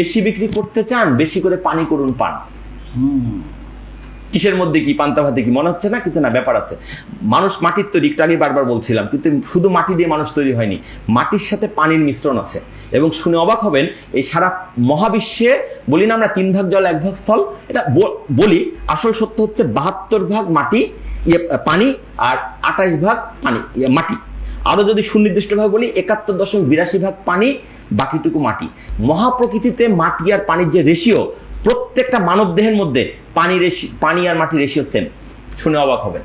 বেশি বিক্রি করতে চান বেশি করে পানি করুন পান। কিসের মধ্যে কি পান্তা ভাতে কি মনে হচ্ছে না? কিন্তু না ব্যাপার আছে। মানুষ মাটির তৈরি একটু আগে বারবার বলছিলাম কিন্তু শুধু মাটি দিয়ে মানুষ তৈরি হয়নি মাটির সাথে পানির মিশ্রণ আছে। এবং শুনে অবাক হবেন এই সারা মহাবিশ্বে বলি না আমরা তিন ভাগ জল এক ভাগ স্থল এটা বলি আসল সত্য হচ্ছে বাহাত্তর ভাগ মাটি ইয়ে, পানি আর আঠাশ ভাগ পানি ইয়ে, মাটি। আরও যদি সুনির্দিষ্টভাবে বলি, একাত্তর দশমিক বিরাশি ভাগ পানি, বাকিটুকু মাটি। মহাপ্রকৃতিতে মাটি আর পানির যে রেশিও প্রত্যেকটা মানব দেহের মধ্যে পানি রেশি পানি আর মাটি রেশিও সেম শুনে অবাক হবেন।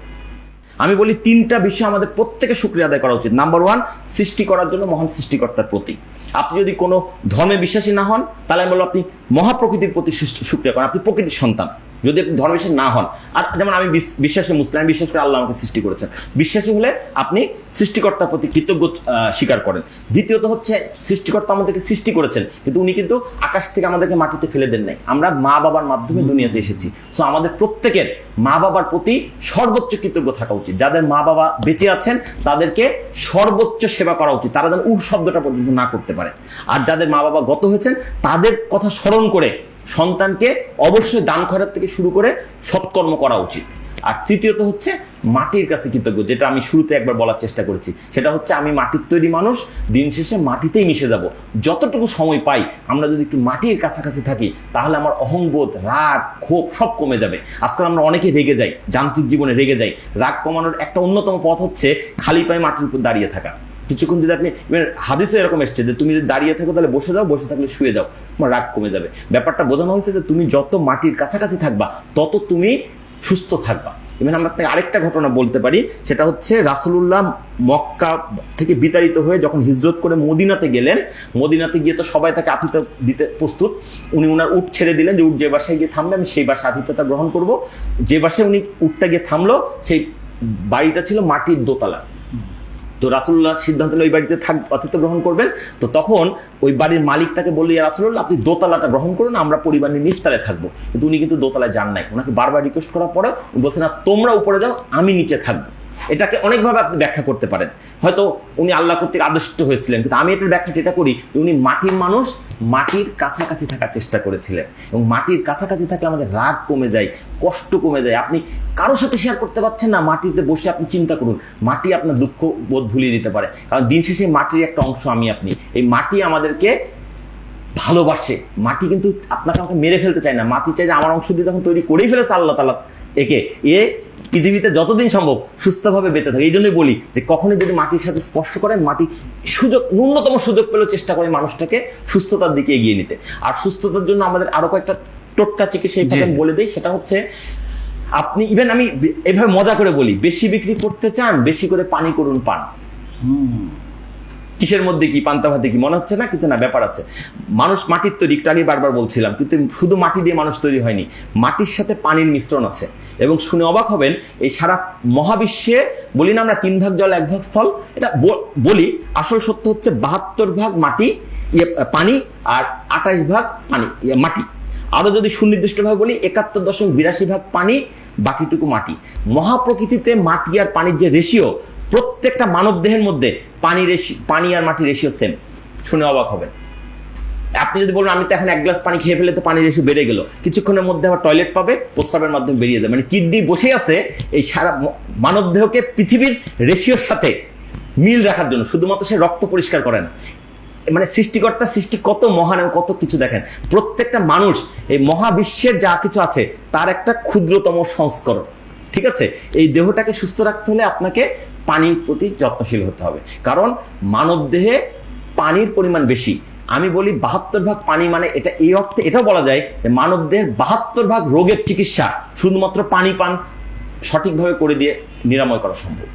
আমি বলি তিনটা বিষয় আমাদের প্রত্যেকে শুক্রিয়া আদায় করা উচিত। নাম্বার ওয়ান সৃষ্টি করার জন্য মহান সৃষ্টিকর্তার প্রতি আপনি যদি কোনো ধর্মে বিশ্বাসী না হন, তাহলে আমি বলব আপনি মহাপ্রকৃতির প্রতি শুক্রিয়া করেন। আপনি প্রকৃতির সন্তান। যদি আপনি ধর্ম বিশ্বাসী না হন। আর যেমন আমি বিশ- বিশ্বাসী মুসলিম বিশ্বাস করে আল্লাহ আমাকে সৃষ্টি করেছেন। বিশ্বাসী হলে আপনি সৃষ্টিকর্তার প্রতি কৃতজ্ঞ স্বীকার করেন। দ্বিতীয়ত হচ্ছে সৃষ্টিকর্তা আমাদেরকে সৃষ্টি করেছেন কিন্তু উনি কিন্তু আকাশ থেকে আমাদেরকে মাটিতে ফেলে দেন নাই। আমরা মা বাবার মাধ্যমে দুনিয়াতে এসেছি। সো আমাদের প্রত্যেকের মা বাবার প্রতি সর্বোচ্চ কৃতজ্ঞ থাকা উচিত। যাদের মা বাবা বেঁচে আছেন তাদেরকে সর্বোচ্চ সেবা করা উচিত। তারা যেন উহ শব্দটা পর্যন্ত না করতে পারে। আর যাদের মা বাবা গত হয়েছেন তাদের কথা স্মরণ করে সন্তানকে অবশ্যই দান খয়রাত থেকে শুরু করে সৎকর্ম করা উচিত। আর তৃতীয়ত হচ্ছে মাটির কাছে কৃতজ্ঞ, যেটা আমি শুরুতে একবার বলার চেষ্টা করেছি। সেটা হচ্ছে আমি মাটির তৈরি মানুষ, দিন শেষে মাটিতেই মিশে যাব। যতটুকু সময় পাই, আমরা যদি একটু মাটির কাছাকাছি থাকি, তাহলে আমার অহংবোধ, রাগ, ক্ষোভ সব কমে যাবে। আজকাল আমরা অনেকে রেগে যাই, যান্ত্রিক জীবনে রেগে যাই। রাগ কমানোর একটা অন্যতম পথ হচ্ছে খালি পায়ে মাটির উপর দাঁড়িয়ে থাকা। কিছুক্ষণ যদি আপনি হাদিসে এরকম এসছে যে তুমি যদি দাঁড়িয়ে থাকো তাহলে বসে যাও, বসে থাকলে শুয়ে যাও। তোমার রাগ কমে যাবে। ব্যাপারটা বোঝানো হয়েছে যে তুমি যত মাটির কাছাকাছি থাকবা, তত তুমি সুস্থ থাকবা। ইভেন আমরা আপনাকে আরেকটা ঘটনা বলতে পারি, সেটা হচ্ছে রাসুলুল্লাহ মক্কা থেকে বিতাড়িত হয়ে যখন হিজরত করে মদিনাতে গেলেন, মদিনাতে গিয়ে তো সবাই তাকে আতিথ্য দিতে প্রস্তুত। উনি ওনার উট ছেড়ে দিলেন যে, উট যে বাসায় গিয়ে থামবে আমি সেই বাসায় আতিথ্যতা গ্রহণ করব। যে বাসায় উনি উটটা গিয়ে থামলো, সেই বাড়িটা ছিল মাটির দোতলা। তো রাসুল্লাহ সিদ্ধান্ত ওই বাড়িতে থাক অতিথ্য গ্রহণ করবেন। তো তখন ওই বাড়ির মালিক তাকে বলল রাসুল্লাহ আপনি দোতলাটা গ্রহণ করুন, আমরা পরিবারের নিস্তারে থাকব। কিন্তু উনি কিন্তু দোতলায় যান নাই। ওনাকে বারবার রিকোয়েস্ট করার পরে উনি বলছেন না, তোমরা উপরে যাও, আমি নিচে থাকব। এটাকে অনেকভাবে আপনি ব্যাখ্যা করতে পারেন। হয়তো উনি আল্লাহ কর্তৃক আদিষ্ট হয়েছিলেন, কিন্তু আমি এটার ব্যাখ্যাটা এটা করি উনি মাটির মানুষ, মাটির কাছাকাছি থাকার চেষ্টা করেছিলেন এবং মাটির কাছাকাছি থাকলে আমাদের রাগ কমে যায়, কষ্ট কমে যায়। আপনি কারোর সাথে শেয়ার করতে পারছেন না, মাটিতে বসে আপনি চিন্তা করুন, মাটি আপনার দুঃখ বোধ ভুলিয়ে দিতে পারে। কারণ দিন শেষে মাটির একটা অংশ আমি আপনি। এই মাটি আমাদেরকে ভালোবাসে। মাটি কিন্তু আপনাকে আমাকে মেরে ফেলতে চায় না। মাটি চাই যে আমার অংশ দিয়ে তখন তৈরি করেই ফেলেছে আল্লাহ তালা একে। এ পৃথিবীতে যতদিন সম্ভব সুস্থভাবে বেঁচে থাকে এই জন্যই বলি যে কখনই যদি মাটির সাথে স্পর্শ করেন মাটি সুযোগ ন্যূনতম সুযোগ পেলেও চেষ্টা করে মানুষটাকে সুস্থতার দিকে এগিয়ে নিতে। আর সুস্থতার জন্য আমাদের আরও কয়েকটা টোটকা চিকিৎসা বলে দিই সেটা হচ্ছে আপনি ইভেন আমি এভাবে মজা করে বলি বেশি বিক্রি করতে চান বেশি করে পানি করুন পান। কিসের মধ্যে কি পান্তা ভাতে কি? মনে হচ্ছে না? কিন্তু না ব্যাপার আছে। মানুষ মাটির তৈরি একটু আগে বারবার বলছিলাম কিন্তু শুধু মাটি দিয়ে মানুষ তৈরি হয়নি মাটির সাথে পানির মিশ্রণ আছে। এবং শুনে অবাক হবেন এই সারা মহাবিশ্বে বলি না আমরা তিন ভাগ জল এক ভাগ স্থল এটা বলি আসল সত্য হচ্ছে বাহাত্তর ভাগ মাটি ইয়ে, পানি আর আঠাশ ভাগ পানি ইয়ে, মাটি। আরও যদি সুনির্দিষ্টভাবে বলি একাত্তর দশমিক বিরাশি ভাগ পানি বাকিটুকু মাটি। মহাপ্রকৃতিতে মাটি আর পানির যে রেশিও প্রত্যেকটা মানব দেহের মধ্যে পানি রেশি, পানি আর মাটির রেশিও সেম শুনে অবাক হবেন। আপনি যদি বলেন, আমি তো এখন এক গ্লাস পানি খেয়ে ফেলে তো পানির রেশিও বেড়ে গেল। কিছুক্ষণের মধ্যে আবার টয়লেট পাবে, প্রস্রাবের মাধ্যমে বেরিয়ে যাবে। মানে কিডনি বসে আছে এই সারা মানব দেহকে পৃথিবীর রেশিওর সাথে মিল রাখার জন্য। শুধুমাত্র সে রক্ত পরিষ্কার করে না। মানে সৃষ্টিকর্তা সৃষ্টি কত মহান এবং কত কিছু দেখেন। প্রত্যেকটা মানুষ এই মহাবিশ্বের যা কিছু আছে, তার একটা ক্ষুদ্রতম সংস্করণ। ঠিক আছে? এই দেহটাকে সুস্থ রাখতে হলে আপনাকে পানির প্রতি যত্নশীল হতে হবে। কারণ মানব দেহে পানির পরিমাণ বেশি। আমি বলি বাহাত্তর ভাগ পানি মানে এটা এই অর্থে এটাও বলা যায় যে মানব দেহের বাহাত্তর ভাগ রোগের চিকিৎসা শুধুমাত্র পানি পান সঠিকভাবে করে দিয়ে নিরাময় করা সম্ভব।